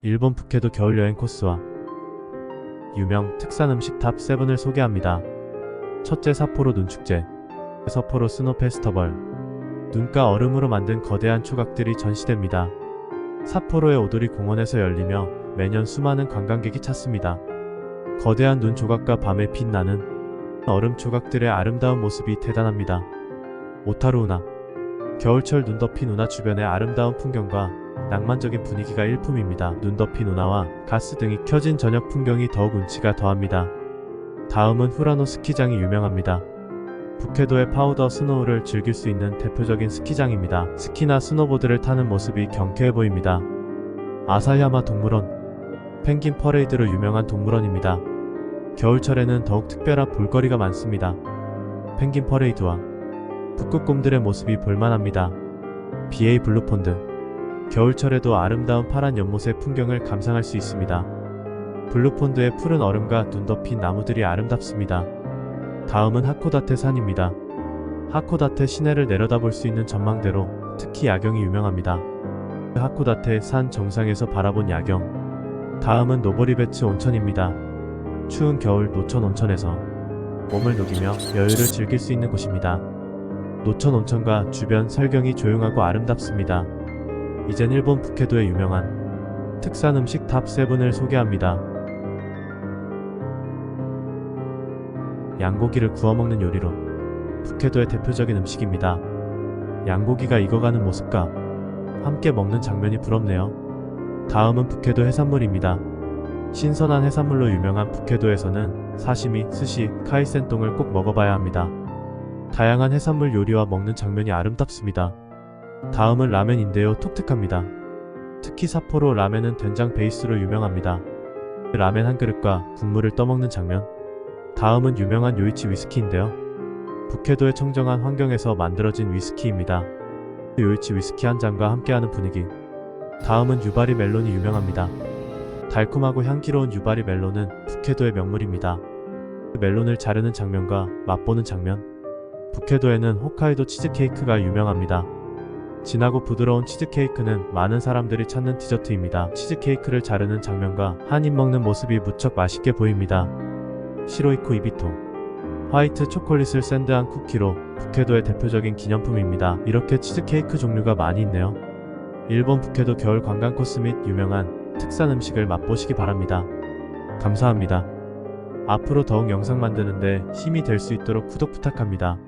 일본 북해도 겨울 여행 코스와 유명 특산 음식 탑 7을 소개합니다. 첫째 삿포로 눈축제 서포로 스노 페스터벌 눈가 얼음으로 만든 거대한 초각들이 전시됩니다. 삿포로의 오도리 공원에서 열리며 매년 수많은 관광객이 찾습니다. 거대한 눈 조각과 밤에 빛나는 얼음 조각들의 아름다운 모습이 대단합니다. 오타루 운하 겨울철 눈 덮인 운하 주변의 아름다운 풍경과 낭만적인 분위기가 일품입니다. 눈 덮인 운하와 가스 등이 켜진 저녁 풍경이 더욱 운치가 더합니다. 다음은 후라노 스키장이 유명합니다. 북해도의 파우더 스노우를 즐길 수 있는 대표적인 스키장입니다. 스키나 스노보드를 타는 모습이 경쾌해 보입니다. 아사야마 동물원 펭귄 퍼레이드로 유명한 동물원입니다. 겨울철에는 더욱 특별한 볼거리가 많습니다. 펭귄 퍼레이드와 북극곰들의 모습이 볼만합니다. BA 블루폰드 겨울철에도 아름다운 파란 연못의 풍경을 감상할 수 있습니다. 블루폰드의 푸른 얼음과 눈 덮인 나무들이 아름답습니다. 다음은 하코다테 산입니다. 하코다테 시내를 내려다볼 수 있는 전망대로 특히 야경이 유명합니다. 하코다테 산 정상에서 바라본 야경. 다음은 노보리베츠 온천입니다. 추운 겨울 노천 온천에서 몸을 녹이며 여유를 즐길 수 있는 곳입니다. 노천 온천과 주변 설경이 조용하고 아름답습니다. 이젠 일본 북해도의 유명한 특산 음식 탑 7을 소개합니다. 양고기를 구워 먹는 요리로 북해도의 대표적인 음식입니다. 양고기가 익어가는 모습과 함께 먹는 장면이 부럽네요. 다음은 북해도 해산물입니다. 신선한 해산물로 유명한 북해도에서는 사시미, 스시, 카이센동을 꼭 먹어봐야 합니다. 다양한 해산물 요리와 먹는 장면이 아름답습니다. 다음은 라면인데요. 독특합니다. 특히 삿포로 라면은 된장 베이스로 유명합니다. 라면 한 그릇과 국물을 떠먹는 장면. 다음은 유명한 요이치 위스키인데요. 북해도의 청정한 환경에서 만들어진 위스키입니다. 요이치 위스키 한 잔과 함께하는 분위기. 다음은 유바리 멜론이 유명합니다. 달콤하고 향기로운 유바리 멜론은 북해도의 명물입니다. 멜론을 자르는 장면과 맛보는 장면. 북해도에는 홋카이도 치즈케이크가 유명합니다. 진하고 부드러운 치즈케이크는 많은 사람들이 찾는 디저트입니다. 치즈케이크를 자르는 장면과 한 입 먹는 모습이 무척 맛있게 보입니다. 시로이코 이비토 화이트 초콜릿을 샌드한 쿠키로 북해도의 대표적인 기념품입니다. 이렇게 치즈케이크 종류가 많이 있네요. 일본 북해도 겨울 관광 코스 및 유명한 특산 음식을 맛보시기 바랍니다. 감사합니다. 앞으로 더욱 영상 만드는데 힘이 될 수 있도록 구독 부탁합니다.